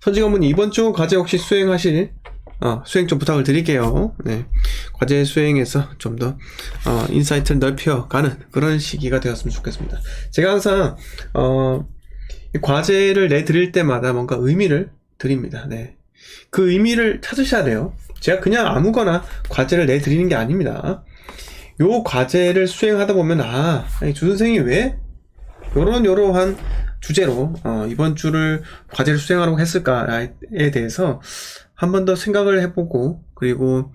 선지관분 이번 주 과제 혹시 수행하실 어, 수행 좀 부탁을 드릴게요. 네. 과제 수행에서 좀 더, 어, 인사이트를 넓혀가는 그런 시기가 되었으면 좋겠습니다. 제가 항상, 어, 이 과제를 내드릴 때마다 뭔가 의미를 드립니다. 네. 그 의미를 찾으셔야 돼요. 제가 그냥 아무거나 과제를 내드리는 게 아닙니다. 요 과제를 수행하다 보면, 아, 주 선생이 왜 요런 요러한 주제로 어, 이번 주를 과제를 수행하라고 했을까에 대해서 한 번 더 생각을 해보고 그리고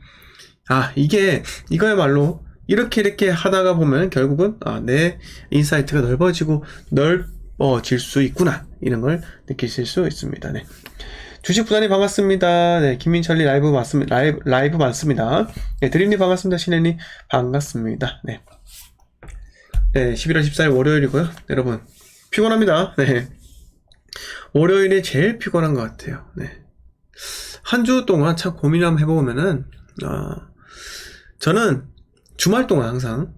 아 이게 이거야말로 이렇게 이렇게 하다가 보면 결국은 아, 내 인사이트가 넓어지고 넓어질 수 있구나 이런 걸 느끼실 수 있습니다. 네. 주식 부단님 반갑습니다. 네, 김민철리 라이브 맞습니다. 라이브, 라이브 맞습니다. 네, 드림님 반갑습니다. 신혜님 반갑습니다. 네. 네, 11월 14일 월요일이고요. 여러분, 피곤합니다. 네. 월요일이 제일 피곤한 것 같아요. 네. 한 주 동안 참 고민을 한번 해보면은, 어, 저는 주말 동안 항상,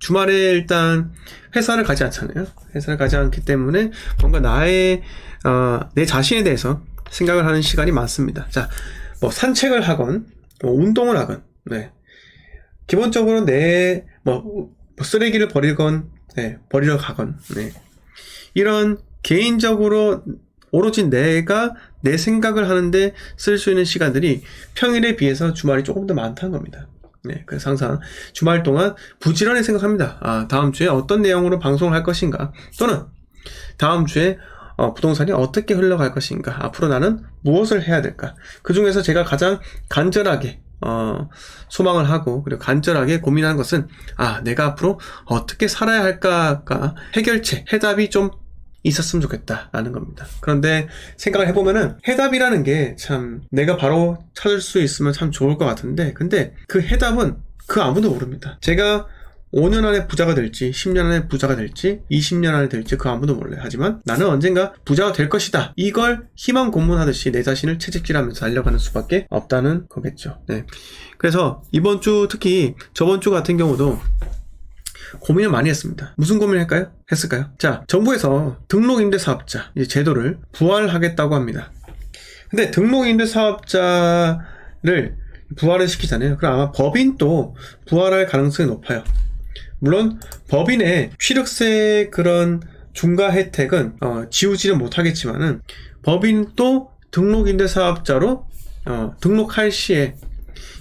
주말에 일단 회사를 가지 않잖아요. 회사를 가지 않기 때문에 뭔가 나의, 어, 내 자신에 대해서 생각을 하는 시간이 많습니다. 자, 뭐 산책을 하건, 뭐 운동을 하건, 네. 기본적으로 내, 뭐, 뭐 쓰레기를 버리건, 네, 버리러 가건, 네. 이런 개인적으로 오로지 내가 내 생각을 하는데 쓸 수 있는 시간들이 평일에 비해서 주말이 조금 더 많다는 겁니다. 네, 그래서 항상 주말 동안 부지런히 생각합니다. 아, 다음 주에 어떤 내용으로 방송을 할 것인가, 또는 다음 주에 어, 부동산이 어떻게 흘러갈 것인가, 앞으로 나는 무엇을 해야 될까. 그 중에서 제가 가장 간절하게 어, 소망을 하고 그리고 간절하게 고민하는 것은 아 내가 앞으로 어떻게 살아야 할까가 해결책 해답이 좀 있었으면 좋겠다라는 겁니다. 그런데 생각을 해보면은 해답이라는 게 참 내가 바로 찾을 수 있으면 참 좋을 것 같은데 근데 그 해답은 그 아무도 모릅니다. 제가 5년 안에 부자가 될지, 10년 안에 부자가 될지, 20년 안에 될지 그 아무도 몰라요. 하지만 나는 언젠가 부자가 될 것이다. 이걸 희망 고문하듯이 내 자신을 채찍질하면서 달려가는 수밖에 없다는 거겠죠. 네. 그래서 이번 주 특히 저번 주 같은 경우도 고민을 많이 했습니다. 무슨 고민을 할까요? 했을까요? 자, 정부에서 등록임대사업자 제도를 부활하겠다고 합니다. 근데 등록임대사업자를 부활을 시키잖아요. 그럼 아마 법인도 부활할 가능성이 높아요. 물론 법인의 취득세 그런 중과 혜택은 어, 지우지는 못하겠지만은 법인도 등록임대사업자로 어, 등록할 시에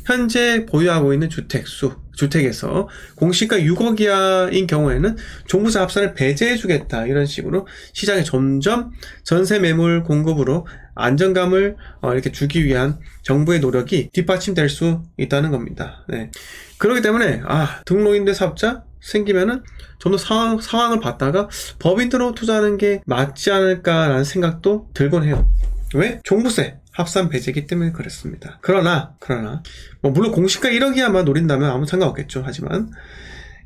현재 보유하고 있는 주택수 주택에서 공시가 6억 이하인 경우에는 종부세 합산을 배제해주겠다 이런 식으로 시장에 점점 전세 매물 공급으로 안정감을 어, 이렇게 주기 위한 정부의 노력이 뒷받침될 수 있다는 겁니다. 네. 그렇기 때문에 아 등록임대 사업자 생기면은 좀 더 상황, 상황을 봤다가 법인으로 투자하는 게 맞지 않을까라는 생각도 들곤 해요. 왜? 종부세 합산 배제기 때문에 그렇습니다. 그러나 그러나 뭐 물론 공시가 1억이야만 노린다면 아무 상관없겠죠. 하지만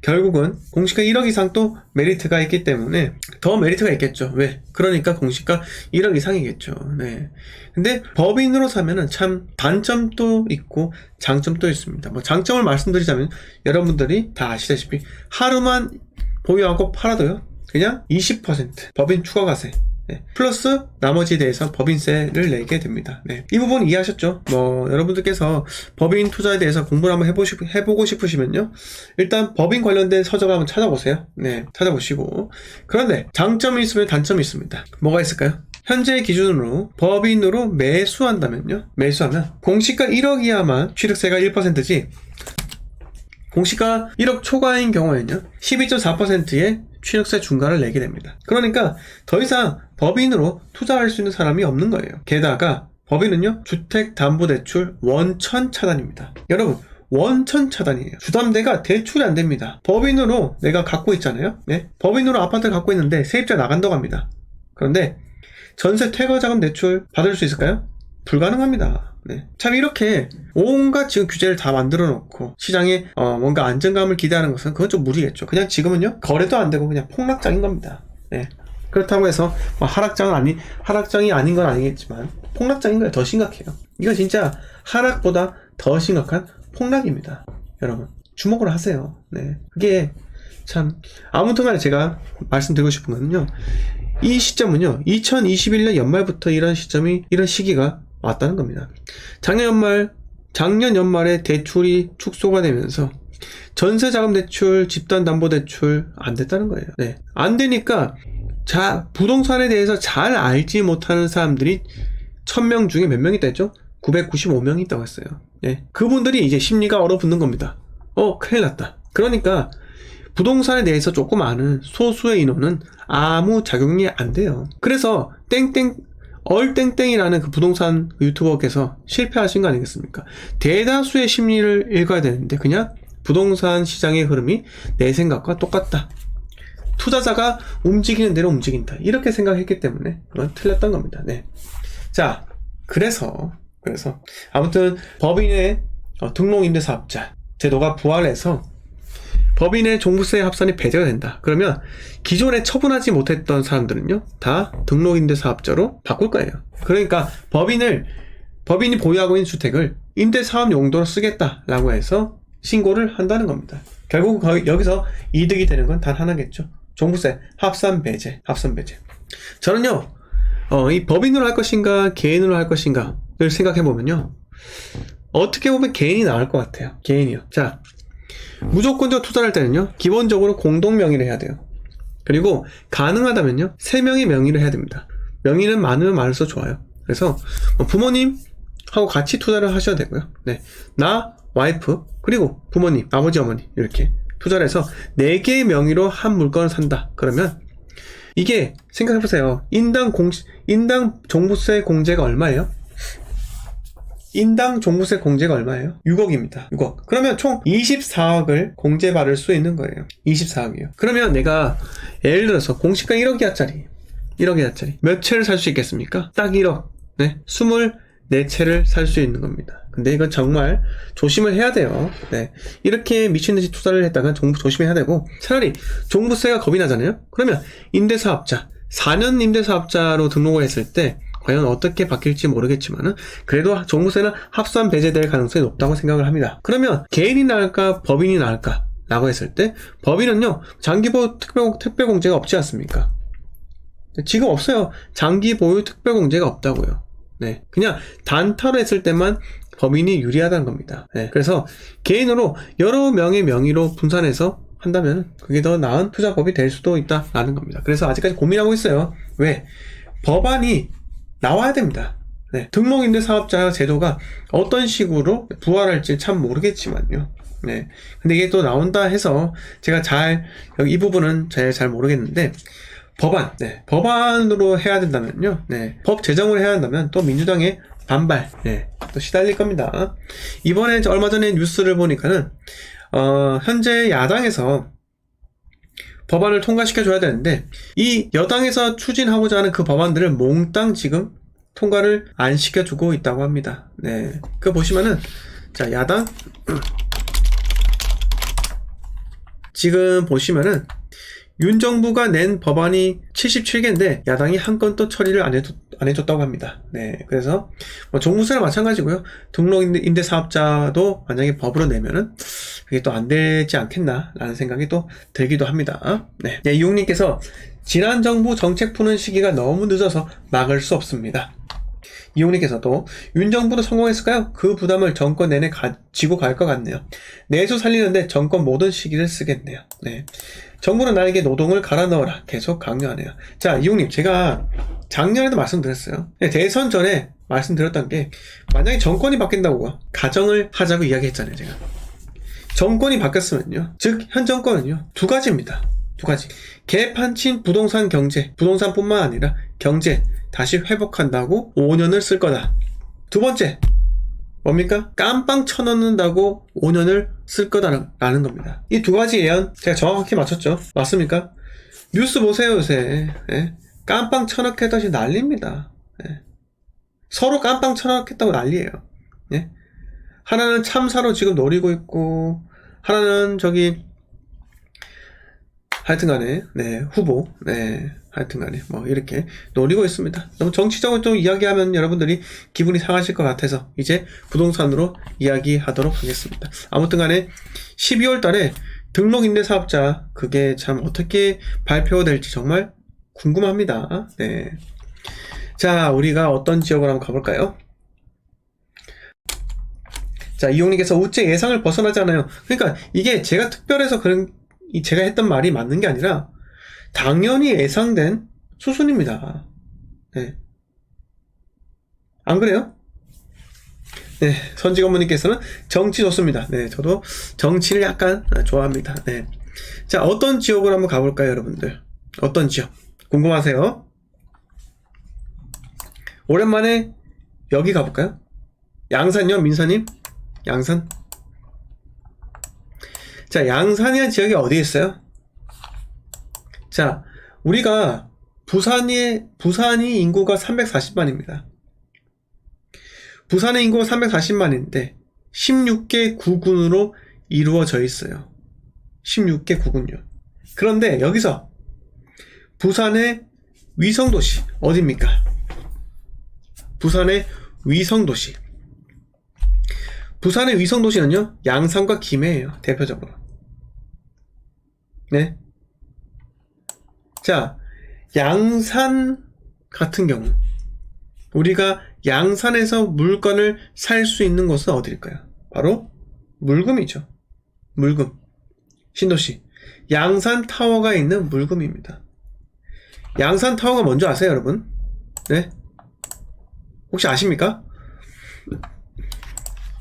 결국은 공시가 1억 이상 또 메리트가 있기 때문에 더 메리트가 있겠죠. 왜? 그러니까 공시가 1억 이상이겠죠. 네. 근데 법인으로 사면은 참 단점도 있고 장점도 있습니다. 뭐 장점을 말씀드리자면 여러분들이 다 아시다시피 하루만 보유하고 팔아도요. 그냥 20% 법인 추가과세 네. 플러스 나머지에 대해서 법인세를 내게 됩니다. 네. 이 부분 이해하셨죠? 뭐 여러분들께서 법인 투자에 대해서 공부를 한번 해보시, 해보고 싶으시면요. 일단 법인 관련된 서적 한번 찾아보세요. 네, 찾아보시고. 그런데 장점이 있으면 단점이 있습니다. 뭐가 있을까요? 현재 기준으로 법인으로 매수한다면요. 매수하면 공시가 1억 이하만 취득세가 1%지 공시가 1억 초과인 경우에는요. 12.4%의 취득세 중과를 내게 됩니다. 그러니까 더 이상 법인으로 투자할 수 있는 사람이 없는 거예요. 게다가 법인은요, 주택담보대출 원천 차단입니다. 여러분, 원천 차단이에요. 주담대가 대출이 안 됩니다. 법인으로 내가 갖고 있잖아요. 네? 법인으로 아파트를 갖고 있는데 세입자 나간다고 합니다. 그런데 전세 퇴거자금 대출 받을 수 있을까요? 불가능합니다. 네. 참 이렇게 온갖 지금 규제를 다 만들어 놓고 시장에 어 뭔가 안정감을 기대하는 것은 그건 좀 무리겠죠. 그냥 지금은요 거래도 안 되고 그냥 폭락장인 겁니다. 네. 그렇다고 해서 뭐 하락장은 아니 하락장이 아닌 건 아니겠지만 폭락장인 거예요. 더 심각해요. 이거 진짜 하락보다 더 심각한 폭락입니다. 여러분 주목을 하세요. 네. 그게 참 아무튼간에 제가 말씀드리고 싶은 거는요. 이 시점은요, 2021년 연말부터 이런 시점이, 이런 시기가 왔다는 겁니다. 작년 연말, 작년 연말에 대출이 축소가 되면서 전세자금 대출, 집단담보대출 안 됐다는 거예요. 네. 안 되니까 자, 부동산에 대해서 잘 알지 못하는 사람들이 1000명 중에 몇명 있다 했죠? 995명이 있다고 했어요. 예. 그분들이 이제 심리가 얼어붙는 겁니다. 어, 큰일 났다. 그러니까 부동산에 대해서 조금 아는 소수의 인원은 아무 작용이 안 돼요. 그래서 땡땡 얼땡땡이라는 그 부동산 유튜버께서 실패하신 거 아니겠습니까? 대다수의 심리를 읽어야 되는데 그냥 부동산 시장의 흐름이 내 생각과 똑같다. 투자자가 움직이는 대로 움직인다. 이렇게 생각했기 때문에 그건 틀렸던 겁니다. 네. 자, 그래서 그래서 아무튼 법인의 어, 등록임대사업자 제도가 부활해서 법인의 종부세 합산이 배제가 된다. 그러면 기존에 처분하지 못했던 사람들은요, 다 등록임대사업자로 바꿀 거예요. 그러니까 법인을 법인이 보유하고 있는 주택을 임대사업 용도로 쓰겠다라고 해서 신고를 한다는 겁니다. 결국 거기- 여기서 이득이 되는 건 단 하나겠죠. 종부세 합산 배제, 합산 배제. 저는요, 어, 이 법인으로 할 것인가 개인으로 할 것인가를 생각해 보면요, 어떻게 보면 개인이 나을 것 같아요. 개인이요. 자, 무조건적 투자를 할 때는요, 기본적으로 공동 명의를 해야 돼요. 그리고 가능하다면요, 세 명의 명의를 해야 됩니다. 명의는 많으면 많을수록 좋아요. 그래서 뭐 부모님 하고 같이 투자를 하셔야 되고요. 네, 나, 와이프, 그리고 부모님, 아버지, 어머니 이렇게 투자를 해서 네 개의 명의로 한 물건을 산다. 그러면 이게 생각해 보세요. 인당 공 인당 종부세 공제가 얼마예요? 인당 종부세 공제가 얼마예요? 6억입니다. 6억. 그러면 총 24억을 공제 받을 수 있는 거예요. 24억이요. 그러면 내가 예를 들어서 공시가 1억이야짜리 1억이야짜리 몇 채를 살 수 있겠습니까? 딱 1억. 네. 24채를 살 수 있는 겁니다. 근데 이건 정말 조심을 해야 돼요. 네. 이렇게 미친듯이 투자를 했다가 정부 조심해야 되고 차라리 종부세가 겁이 나잖아요. 그러면 임대사업자 4년 임대사업자로 등록을 했을 때 과연 어떻게 바뀔지 모르겠지만은 그래도 종부세는 합산 배제될 가능성이 높다고 생각을 합니다. 그러면 개인이 나을까 법인이 나을까? 라고 했을 때 법인은요 장기보유 특별, 특별공제가 없지 않습니까? 지금 없어요. 장기 보유 특별공제가 없다고요. 네, 그냥 단타로 했을 때만 법인이 유리하다는 겁니다. 네, 그래서 개인으로 여러 명의 명의로 분산해서 한다면 그게 더 나은 투자법이 될 수도 있다라는 겁니다. 그래서 아직까지 고민하고 있어요. 왜? 법안이 나와야 됩니다. 네, 등록임대 사업자 제도가 어떤 식으로 부활할지 참 모르겠지만요. 네, 근데 이게 또 나온다 해서 제가 잘 이 부분은 잘 잘 모르겠는데 법안, 네, 법안으로 해야 된다면요, 네, 법 제정을 해야 한다면 또 민주당의 반발, 네, 또 시달릴 겁니다. 이번에 저 얼마 전에 뉴스를 보니까는 어, 현재 야당에서 법안을 통과시켜줘야 되는데 이 여당에서 추진하고자 하는 그 법안들을 몽땅 지금 통과를 안 시켜주고 있다고 합니다. 네, 그 보시면은 자 야당 지금 보시면은 윤 정부가 낸 법안이 77개인데 야당이 한 건도 처리를 안, 해줬, 안 해줬다고 합니다. 네, 그래서 뭐 종부세랑 마찬가지고요. 등록 임대, 임대 사업자도 만약에 법으로 내면은 그게 또 안 되지 않겠나라는 생각이 또 들기도 합니다. 네, 네 이용님께서 지난 정부 정책 푸는 시기가 너무 늦어서 막을 수 없습니다. 이용님께서도 윤 정부도 성공했을까요? 그 부담을 정권 내내 가 지고 갈 것 같네요. 내수 살리는데 정권 모든 시기를 쓰겠네요. 네. 정부는 나에게 노동을 갈아 넣어라. 계속 강요하네요. 자, 이용님, 제가 작년에도 말씀드렸어요. 네, 대선 전에 말씀드렸던 게, 만약에 정권이 바뀐다고 가정을 하자고 이야기했잖아요, 제가. 정권이 바뀌었으면요. 즉, 현 정권은요. 두 가지입니다. 두 가지. 개판친 부동산 경제, 부동산뿐만 아니라 경제 다시 회복한다고 5년을 쓸 거다. 두 번째, 뭡니까? 깜빵 쳐넣는다고 5년을 쓸 거다라는 겁니다. 이 두 가지 예언 제가 정확히 맞췄죠? 맞습니까? 뉴스 보세요 요새. 예? 깜빵 쳐넣겠다시 난립니다. 예. 서로 깜빵 쳐넣겠다고 난리예요. 예? 하나는 참사로 지금 노리고 있고 하나는 저기 하여튼간에 네 후보 네 하여튼간에 뭐 이렇게 노리고 있습니다. 너무 정치적으로 좀 이야기하면 여러분들이 기분이 상하실 것 같아서 이제 부동산으로 이야기하도록 하겠습니다. 아무튼간에 12월달에 등록 임대 사업자 그게 참 어떻게 발표될지 정말 궁금합니다. 네. 자, 우리가 어떤 지역으로 한번 가볼까요? 자, 이용님께서 우째 예상을 벗어나지 않아요. 그러니까 이게 제가 특별해서 그런, 이 제가 했던 말이 맞는 게 아니라 당연히 예상된 수순입니다. 네. 안 그래요? 네, 선지건무님께서는 정치 좋습니다. 네, 저도 정치를 약간 좋아합니다. 네. 자, 어떤 지역으로 한번 가볼까요, 여러분들? 어떤 지역? 궁금하세요? 오랜만에 여기 가볼까요? 양산요, 민사님? 양산? 자, 양산이라는 지역이 어디에 있어요? 자, 우리가 부산이, 부산이 인구가 340만입니다. 부산의 인구가 340만인데 16개 구군으로 이루어져 있어요. 16개 구군요. 그런데 여기서 부산의 위성도시 어디입니까? 부산의 위성도시. 부산의 위성도시는요, 양산과 김해예요, 대표적으로. 네. 자, 양산 같은 경우, 우리가 양산에서 물건을 살 수 있는 곳은 어디일까요? 바로 물금이죠. 물금. 신도시. 양산 타워가 있는 물금입니다. 양산 타워가 뭔지 아세요, 여러분? 네? 혹시 아십니까?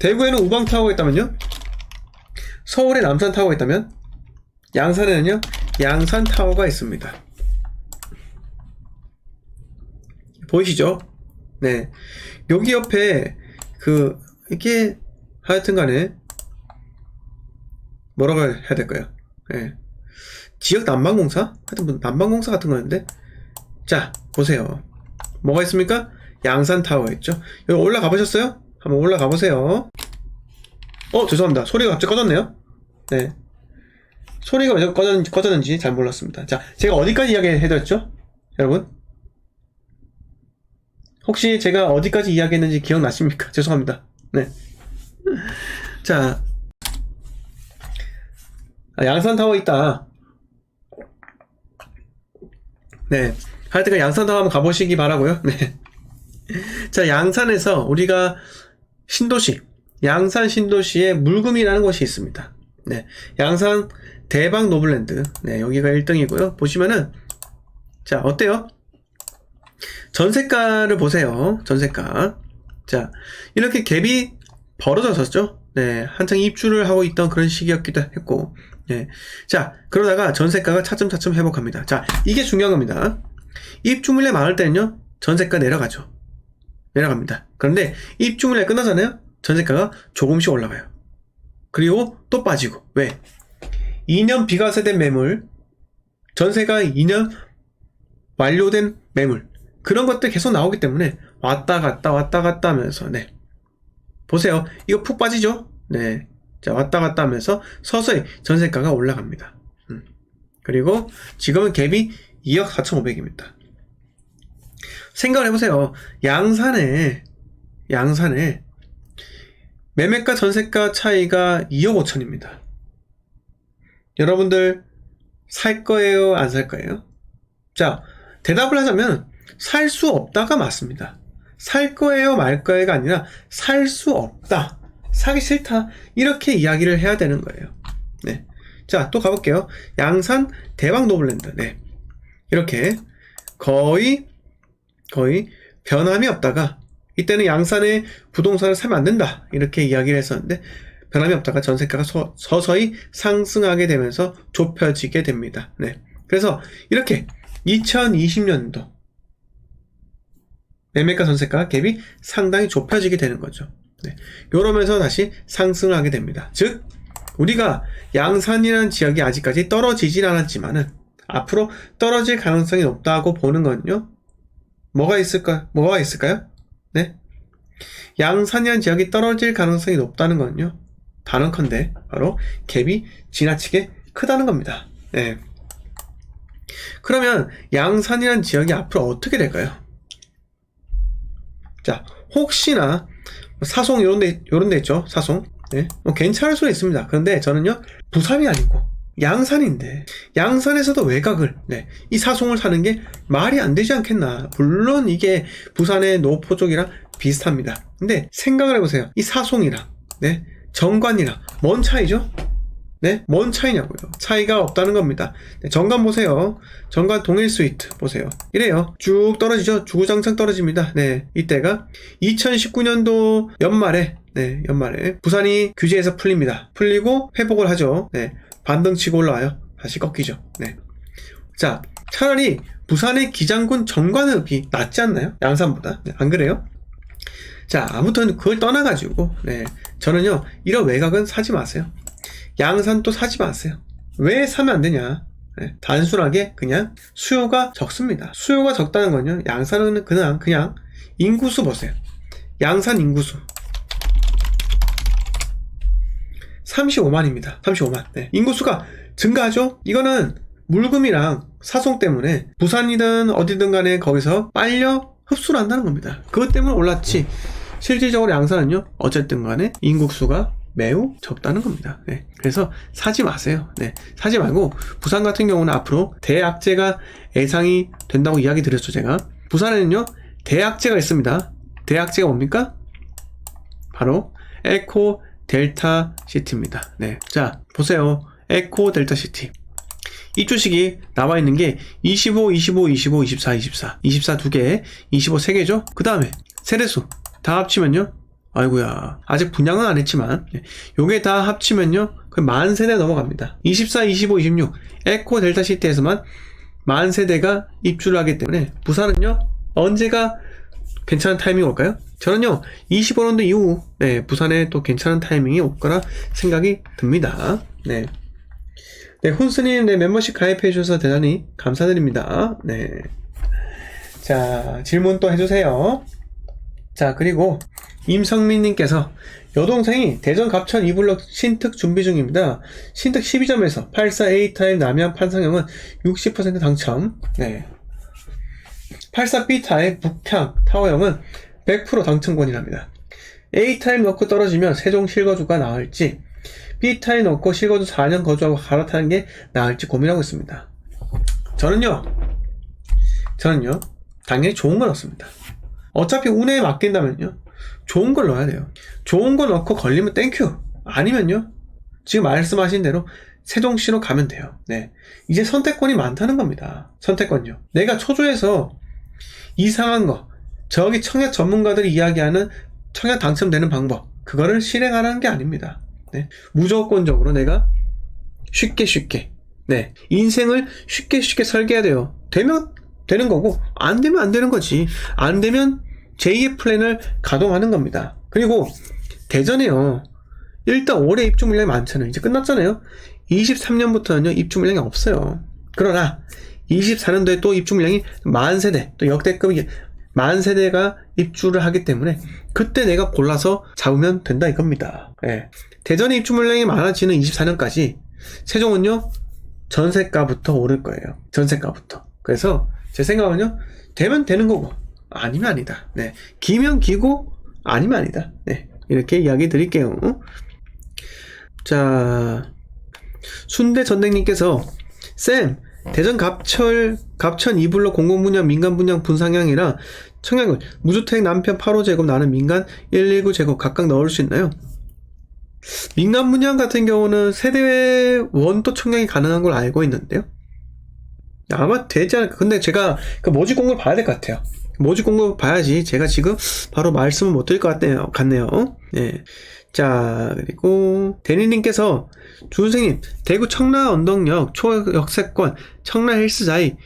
대구에는 우방 타워가 있다면요? 서울에 남산 타워가 있다면? 양산에는요? 양산 타워가 있습니다. 보이시죠? 네. 여기 옆에 그 이게 하여튼 간에 뭐라고 해야 될까요? 예. 지역 난방공사? 하여튼 뭐 난방공사 같은 거였는데 자 보세요 뭐가 있습니까? 양산 타워 있죠 여기 올라가 보셨어요? 한번 올라가 보세요 어 죄송합니다 소리가 갑자기 꺼졌네요 네 소리가 왜 꺼졌는지, 꺼졌는지 잘 몰랐습니다 자 제가 어디까지 이야기 해드렸죠? 여러분 혹시 제가 어디까지 이야기했는지 기억나십니까? 죄송합니다 네 자, 아, 양산타워 있다. 네. 하여튼 양산타워 한번 가보시기 바라고요 네. 자, 양산에서 우리가 신도시, 양산 신도시에 물금이라는 곳이 있습니다. 네. 양산 대박 노블랜드. 네, 여기가 1등이고요. 보시면은, 자, 어때요? 전세가를 보세요. 전세가. 자, 이렇게 갭이 벌어졌었죠? 네, 한창 입주를 하고 있던 그런 시기였기도 했고, 네. 자, 그러다가 전세가가 차츰차츰 회복합니다. 자, 이게 중요한 겁니다. 입주 물량 많을 때는요, 전세가 내려가죠. 내려갑니다. 그런데 입주 물량 끝나잖아요? 전세가가 조금씩 올라가요. 그리고 또 빠지고. 왜? 2년 비과세된 매물, 전세가 2년 완료된 매물, 그런 것들 계속 나오기 때문에 왔다 갔다 왔다 갔다 하면서, 네. 보세요. 이거 푹 빠지죠? 네. 자, 왔다 갔다 하면서 서서히 전세가가 올라갑니다. 음. 그리고 지금은 갭이 2억 4,500입니다. 생각을 해보세요. 양산에, 양산에 매매가 전세가 차이가 2억 5천입니다. 여러분들 살 거예요? 안 살 거예요? 자, 대답을 하자면 살 수 없다가 맞습니다. 살 거예요? 말 거예요가 아니라 살 수 없다. 사기 싫다. 이렇게 이야기를 해야 되는 거예요. 네. 자, 또 가볼게요. 양산 대박 노블랜드. 네. 이렇게 거의, 거의 변함이 없다가 이때는 양산에 부동산을 사면 안 된다. 이렇게 이야기를 했었는데 변함이 없다가 전세가가 서, 서히 상승하게 되면서 좁혀지게 됩니다. 네. 그래서 이렇게 2020년도 매매가 전세가 갭이 상당히 좁혀지게 되는 거죠. 네. 이러면서 다시 상승을 하게 됩니다. 즉, 우리가 양산이라는 지역이 아직까지 떨어지진 않았지만은 앞으로 떨어질 가능성이 높다고 보는 건요. 뭐가 있을까? 뭐가 있을까요? 네. 양산이라는 지역이 떨어질 가능성이 높다는 건요. 단언컨대 바로 갭이 지나치게 크다는 겁니다. 네. 그러면 양산이라는 지역이 앞으로 어떻게 될까요? 자, 혹시나 사송 이런 데, 이런 데 있죠. 사송. 네. 뭐 괜찮을 수도 있습니다. 그런데 저는요, 부산이 아니고, 양산인데 양산에서도 외곽을 네, 이 사송을 사는 게 말이 안 되지 않겠나 물론 이게 부산의 노포 쪽이랑 비슷합니다 근데 생각을 해보세요 이 사송이랑 네, 정관이랑 뭔 차이죠? 네, 뭔 차이냐고요. 차이가 없다는 겁니다. 네, 정관 보세요. 정관 동일 스위트 보세요. 이래요. 쭉 떨어지죠. 주구장창 떨어집니다. 네, 이때가 2019년도 연말에 네, 연말에 부산이 규제에서 풀립니다. 풀리고 회복을 하죠. 네, 반등 치고 올라와요. 다시 꺾이죠. 네. 자, 차라리 부산의 기장군 정관읍이 낫지 않나요? 양산보다. 네, 안 그래요? 자, 아무튼 그걸 떠나가지고, 네. 저는요, 이런 외곽은 사지 마세요. 양산도 사지 마세요. 왜 사면 안 되냐? 네, 단순하게 그냥 수요가 적습니다. 수요가 적다는 건요, 양산은 그냥, 그냥 인구수 보세요. 양산 인구수. 35만입니다. 35만. 네. 인구수가 증가하죠? 이거는 물금이랑 사송 때문에 부산이든 어디든 간에 거기서 빨려 흡수를 한다는 겁니다. 그것 때문에 올랐지. 실질적으로 양산은요, 어쨌든 간에 인구수가 매우 적다는 겁니다. 네. 그래서 사지 마세요. 네. 사지 말고 부산 같은 경우는 앞으로 대악재가 예상이 된다고 이야기 드렸죠, 제가. 부산에는요, 대악재가 있습니다. 대악재가 뭡니까? 바로 에코 델타 시티입니다. 네. 자, 보세요. 에코 델타 시티. 이 주식이 나와 있는 게 25, 25, 25, 24, 24. 24 두 개, 25 세 개죠? 그 다음에 세대수 다 합치면요. 아이고야. 아직 분양은 안 했지만 예, 요게 다 합치면요. 거의 만 세대 넘어갑니다. 24, 25, 26. 에코 델타 시티에서만 만 세대가 입주를 하기 때문에 부산은요. 언제가 괜찮은 타이밍이 올까요? 저는요, 25년도 이후, 네, 부산에 또 괜찮은 타이밍이 올 거라 생각이 듭니다. 네. 네, 훈스님, 네, 멤버십 가입해 주셔서 대단히 감사드립니다. 네. 자, 질문 또 해주세요. 자, 그리고 임성민님께서 여동생이 대전 갑천 이블럭 신특 준비 중입니다. 신특 12점에서 84A 타입 남양 판상형은 60% 당첨. 네. 84B타입 북향 타워형은 100% 당첨권이랍니다. A타입 넣고 떨어지면 세종 실거주가 나을지 B타입 넣고 실거주 4년 거주하고 갈아타는 게 나을지 고민하고 있습니다. 저는요, 저는요, 당연히 좋은 걸 넣습니다. 어차피 운에 맡긴다면요, 좋은 걸 넣어야 돼요. 좋은 거 넣고 걸리면 땡큐. 아니면요, 지금 말씀하신 대로 세종시로 가면 돼요. 네. 이제 선택권이 많다는 겁니다. 선택권요. 내가 초조해서 이상한 거, 저기 청약 전문가들이 이야기하는 청약 당첨되는 방법, 그거를 실행하라는 게 아닙니다. 네. 무조건적으로 내가 쉽게 쉽게, 네. 인생을 쉽게 쉽게 설계해야 돼요. 되면 되는 거고, 안 되면 안 되는 거지. 안 되면 제2의 플랜을 가동하는 겁니다. 그리고 대전에요. 일단 올해 입주 물량이 많잖아요. 이제 끝났잖아요. 23년부터는요, 입주 물량이 없어요. 그러나 24년도에 또 입주 물량이 만 세대, 또 역대급 만 세대가 입주를 하기 때문에 그때 내가 골라서 잡으면 된다 이겁니다. 예. 대전의 입주 물량이 많아지는 24년까지 세종은요 전세가부터 오를 거예요. 전세가부터. 그래서 제 생각은요 되면 되는 거고 아니면 아니다. 네. 기면 기고 아니면 아니다. 네. 이렇게 이야기 드릴게요. 자 순대 전댕님께서 쌤 대전 갑철 갑천 이블로 공공분양 민간 분양 분상향이라 청약을 무주택 남편 8호 제곱 나는 민간 119 제곱 각각 넣을 수 있나요? 민간 분양 같은 경우는 세대 원도 청약이 가능한 걸 알고 있는데요. 아마 되지 않을까. 근데 제가 그 모집 공고를 봐야 될 것 같아요. 모집 공고 봐야지. 제가 지금 바로 말씀을 못 드릴 것 같네요. 같네요. 네. 자, 그리고 대리님께서 주선생님 대구 청라 언덕역 초역세권 청라 헬스자이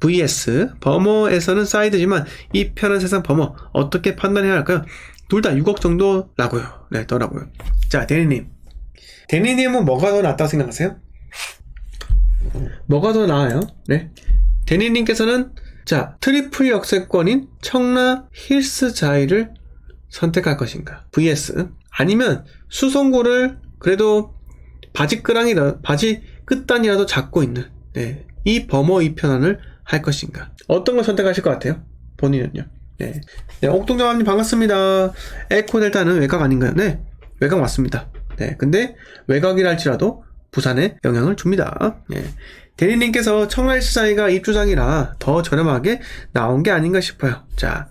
vs 범어에서는 사이드지만 이 편한 세상 범어 어떻게 판단해야 할까요? 둘 다 6억 정도라고요. 네, 더라고요. 자, 대리님. 대리님은 뭐가 더 낫다고 생각하세요? 뭐가 더 나아요? 네. 대리님께서는 자, 트리플 역세권인 청라 힐스 자이를 선택할 것인가? vs 아니면 수송고를 그래도 바지 끄랑이라 바지 끝단이라도 잡고 있는 네, 이 범어 이편안을 할 것인가? 어떤 걸 선택하실 것 같아요? 본인은요? 네. 네, 옥동자님 반갑습니다. 에코 델타는 외곽 아닌가요? 네, 외곽 맞습니다. 네, 근데 외곽이랄지라도 부산에 영향을 줍니다. 예. 대리님께서 청라일시장이가 입주장이라 더 저렴하게 나온 게 아닌가 싶어요. 자,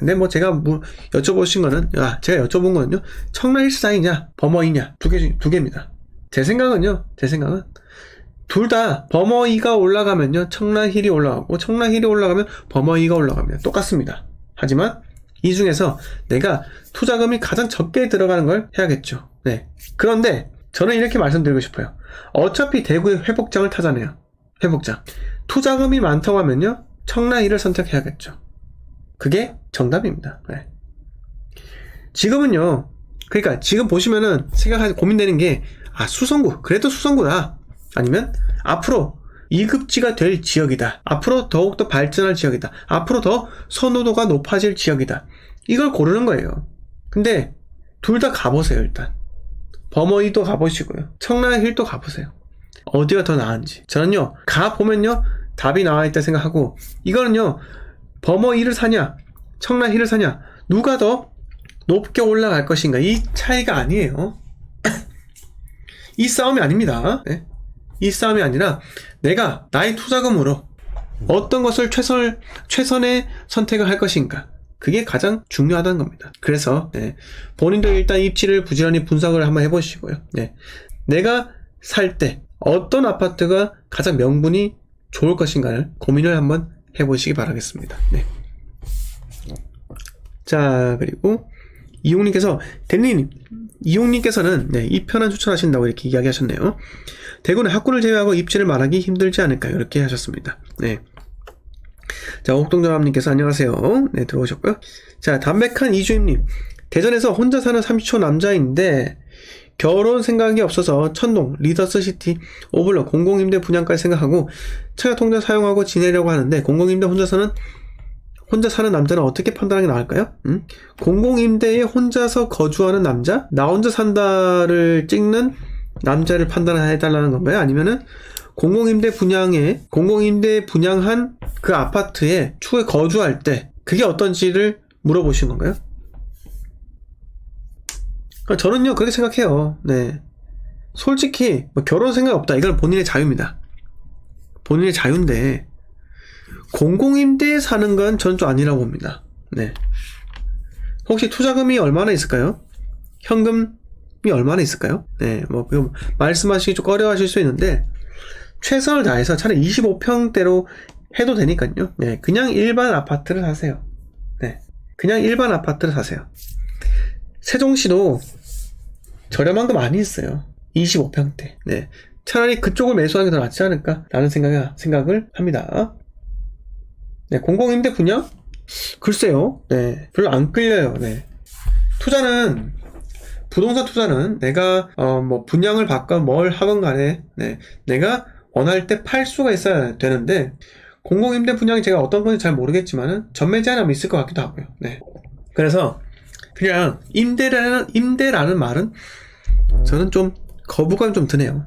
근데 뭐 제가 뭐 여쭤보신 거는, 야, 제가 여쭤본 거는요, 청라일시장이냐, 범어이냐, 두 개, 두 개입니다. 제 생각은요, 제 생각은, 둘 다 범어이가 올라가면요, 청라힐이 올라가고, 청라힐이 올라가면 범어이가 올라갑니다. 똑같습니다. 하지만, 이 중에서 내가 투자금이 가장 적게 들어가는 걸 해야겠죠. 네. 그런데, 저는 이렇게 말씀드리고 싶어요. 어차피 대구의 회복장을 타잖아요. 회복장. 투자금이 많다고 하면요, 청라힐을 선택해야겠죠. 그게 정답입니다. 네. 지금은요, 그러니까 지금 보시면은 생각하시 고민되는 게, 아, 수성구. 그래도 수성구다. 아니면 앞으로 이급지가 될 지역이다. 앞으로 더욱더 발전할 지역이다. 앞으로 더 선호도가 높아질 지역이다. 이걸 고르는 거예요. 근데 둘 다 가보세요, 일단. 범어이도 가보시고요. 청라힐도 가보세요. 어디가 더 나은지. 저는요, 가보면요, 답이 나와 있다 생각하고, 이거는요, 범어이를 사냐, 청라힐을 사냐, 누가 더 높게 올라갈 것인가, 이 차이가 아니에요. 이 싸움이 아닙니다. 네? 이 싸움이 아니라, 내가 나의 투자금으로 어떤 것을 최선, 최선의 선택을 할 것인가. 그게 가장 중요하다는 겁니다. 그래서, 네, 본인도 일단 입지를 부지런히 분석을 한번 해보시고요. 네, 내가 살 때 어떤 아파트가 가장 명분이 좋을 것인가를 고민을 한번 해보시기 바라겠습니다. 네. 자, 그리고 이용님께서 대리님, 이용님께서는 네, 이 편안 추천하신다고 이렇게 이야기하셨네요. 대구는 학군을 제외하고 입지를 말하기 힘들지 않을까요? 이렇게 하셨습니다. 네. 자, 옥동전함님께서 안녕하세요. 네, 들어오셨고요. 자, 담백한 이주임님. 대전에서 혼자 사는 30초 남자인데, 결혼 생각이 없어서 천동, 리더스시티, 오블럭, 공공임대 분양까지 생각하고, 청약통장 사용하고 지내려고 하는데, 공공임대 혼자서는, 혼자 사는 남자는 어떻게 판단하는 게 나을까요? 음? 공공임대에 혼자서 거주하는 남자? 나 혼자 산다를 찍는 남자를 판단해달라는 건가요? 아니면은, 공공임대 분양에 공공임대 분양한 그 아파트에 추후에 거주할 때 그게 어떤지를 물어보신 건가요? 저는요 그렇게 생각해요. 네, 솔직히 뭐 결혼 생각 없다. 이건 본인의 자유입니다. 본인의 자유인데 공공임대에 사는 건 저는 좀 아니라고 봅니다. 네. 혹시 투자금이 얼마나 있을까요? 현금이 얼마나 있을까요? 네, 뭐, 말씀하시기 좀 꺼려하실 수 있는데, 최선을 다해서 차라리 25평대로 해도 되니까요. 네, 그냥 일반 아파트를 사세요. 네, 그냥 일반 아파트를 사세요. 세종시도 저렴한 거 많이 있어요. 25평대. 네, 차라리 그쪽을 매수하는 게 더 낫지 않을까라는 생각, 생각을 합니다. 네, 공공임대 분양? 글쎄요. 네, 별로 안 끌려요. 네. 투자는 부동산 투자는 내가 어 뭐 분양을 받건 뭘 하건 간에 네, 내가 원할 때 팔 수가 있어야 되는데 공공임대 분양이 제가 어떤 건지 잘 모르겠지만은 전매 제한하면 있을 것 같기도 하고요. 네. 그래서 그냥 임대라는 임대라는 말은 저는 좀 거부감 좀 드네요.